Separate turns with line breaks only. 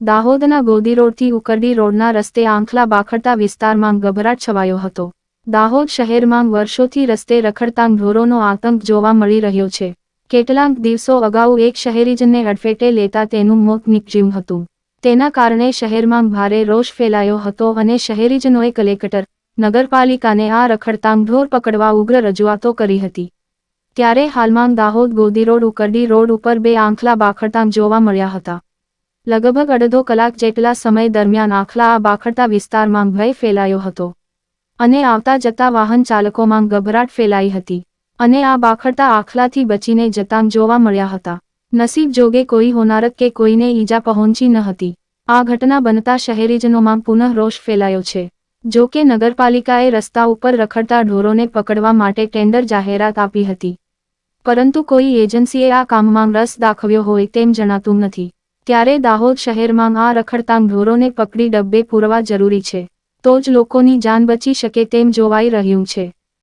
દાહોદના ગોદી રોડથી ઉકરડી રોડના રસ્તે આંખલા બાખડતા વિસ્તારમાં ગભરાટ છવાયો હતો. દાહોદ શહેરમાં વર્ષોથી રસ્તે રખડતા ઢોરોનો આતંક જોવા મળી રહ્યો છે. કેટલાક દિવસો અગાઉ એક શહેરીજનને અડફેટે લેતા તેનું મોત નીપજ્યું હતું. તેના કારણે શહેરમાં ભારે રોષ ફેલાયો હતો અને શહેરીજનોએ કલેક્ટર, નગરપાલિકાને આ રખડતા ઢોર પકડવા ઉગ્ર રજૂઆતો કરી હતી. ત્યારે હાલમાં દાહોદ ગોદી રોડ ઉકરડી રોડ ઉપર બે આંખલા બાખડતા જોવા મળ્યા હતા. લગભગ અડધો કલાક જેટલા સમય દરમિયાન આખલા આ બાખડતા વિસ્તારમાં ભય ફેલાયો હતો. અને આવતા જતા વાહન ચાલકોમાં ગભરાટ ફેલાઈ હતી. અને આ બાખડતા આખલાથી બચીને જતાં જોવા મળ્યા હતા. નસીબ જોગે કોઈ હોનારત કે કોઈને ઈજા પહોંચી ન હતી. આ ઘટના બનતા શહેરીજનોમાં પુનઃ રોષ ફેલાયો છે. જો કે નગરપાલિકાએ રસ્તા ઉપર રખડતા ઢોરોને પકડવા માટે ટેન્ડર જાહેરાત આપી હતી. પરંતુ કોઈ એજન્સીએ આ કામમાં રસ દાખવ્યો હોય તેમ જણાતું નથી. ત્યારે દાહોદ શહેરમાં આ રખડતા ઢોરોને પકડી ડબ્બે પૂરવા જરૂરી છે. તો જ લોકોની જાન બચી શકે તેમ જોવાઈ રહ્યું છે.